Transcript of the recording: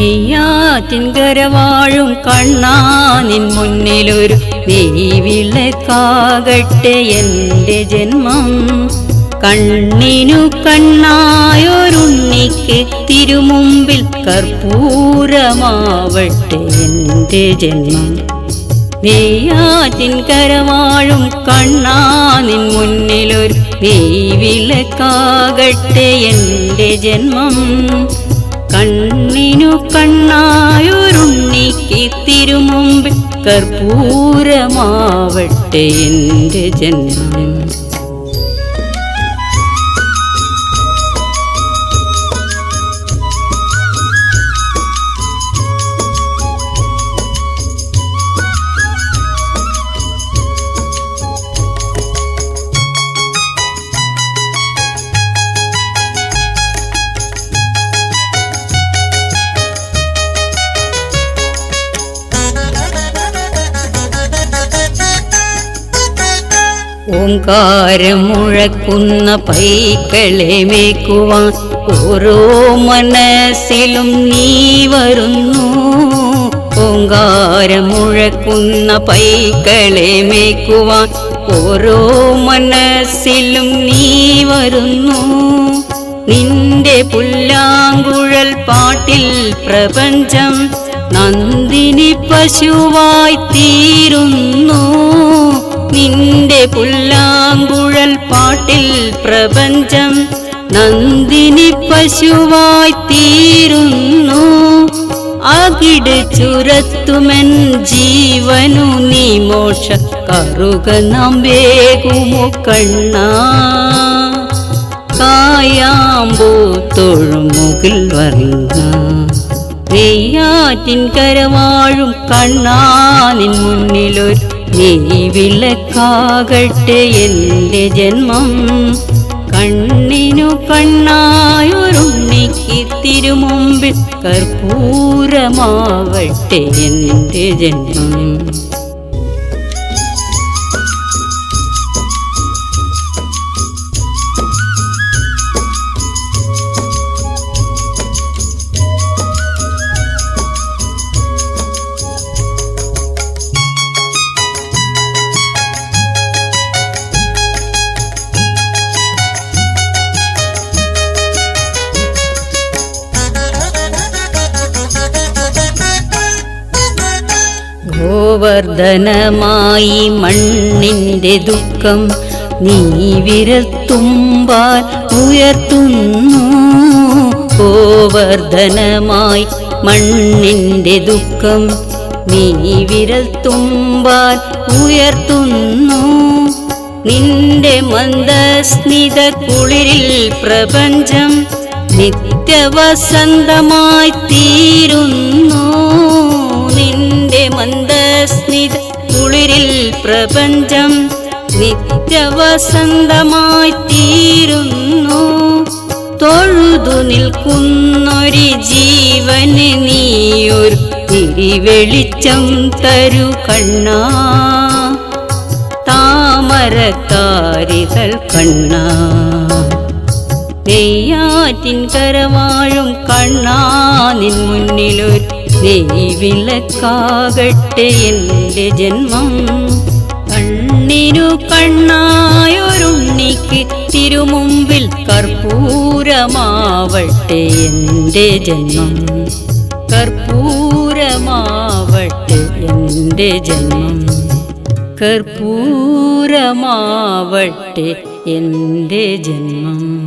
നെയ്യാറ്റിൻകര വാഴും കണ്ണാ നിൻ മുന്നിലൊരു നെയ്വിളക്കാകട്ടെ എന്റെ ജന്മം. കണ്ണിനു കണ്ണായൊരുണ്ണിക്ക് തിരുമുമ്പിൽ കർപ്പൂരമാവട്ടെ എന്റെ ജന്മം. നെയ്യാറ്റിൻ കരവാഴും കണ്ണാ നിൻ മുന്നിലൊരു നെയ്വിളക്കാകട്ടെ എന്റെ ജന്മം. കണ്ണിനു കണ്ണായൊരുണ്ണിക്ക് തിരുമുമ്പിൽ കർപ്പൂരമാവട്ടെ എന്റെ ജന്മം ഓങ്കാരം മുഴക്കുന്ന പൈക്കളെ മേക്കുവാൻ ഓരോ മനസ്സിലും നീ വരുന്നു. ഓങ്കാരം മുഴക്കുന്ന പൈക്കളെ മേക്കുവാൻ ഓരോ മനസ്സിലും നീ വരുന്നു. നിന്റെ പുല്ലാങ്കുഴൽ പാട്ടിൽ പ്രപഞ്ചം നന്ദിനി പശുവായി തീരുന്നു. പ്രപഞ്ചം നന്ദിനി പശുവായി തീരുന്നു. അകിട് ചുരത്തുമൻ ജീവനു നീ മോഷ കറുക നാം വേകുമോ കണ്ണ. കായാമ്പൂ തൊഴുമുകിൽ വർണ. നെയ്യാറ്റിൻ കരവാഴും കണ്ണാനിൻ മുന്നിലൊരു നെയ് വിളക്കാകട്ടെ എന്റെ ജന്മം. കണ്ണിനു കണ്ണായൊരുണ്ണിക്ക് തിരുമുമ്പിൽ കർപ്പൂരമാവട്ടെ എന്റെ ജന്മം. ഗോവർദ്ധനമായി മണ്ണിന്റെ ദുഃഖം നീ വിരത്തുമ്പാൽ ഉയർത്തുന്നു. ഗോവർദ്ധനമായി മണ്ണിന്റെ ദുഃഖം നീ വിരൽത്തുമ്പാൽ ഉയർത്തുന്നു. നിന്റെ മന്ദസ്മിത കുളിരിൽ പ്രപഞ്ചം നിത്യവസന്തമായി തീരുന്നു. കുളിരിൽ പ്രപഞ്ചം നിത്യവസന്തമായി തീരുന്നു. തൊഴുതു നിൽക്കുന്നൊരു ജീവന് നീയൊരു തിരിവെളിച്ചം തരു കണ്ണ. താമരക്കാരികൾ കണ്ണ. നെയ്യാറ്റിൻ കരവാഴും കണ്ണാ. നിൻ മുന്നിലൊരു നെയ്വിളക്കാകട്ടെ എന്റെ ജന്മം. കണ്ണിനു കണ്ണായൊരുണ്ണിക്ക് തിരുമുമ്പിൽ കർപ്പൂരമാവട്ടെ എന്റെ ജന്മം. കർപ്പൂരമാവട്ടെ എന്റെ ജന്മം. കർപ്പൂരമാവട്ടെ എന്റെ ജന്മം.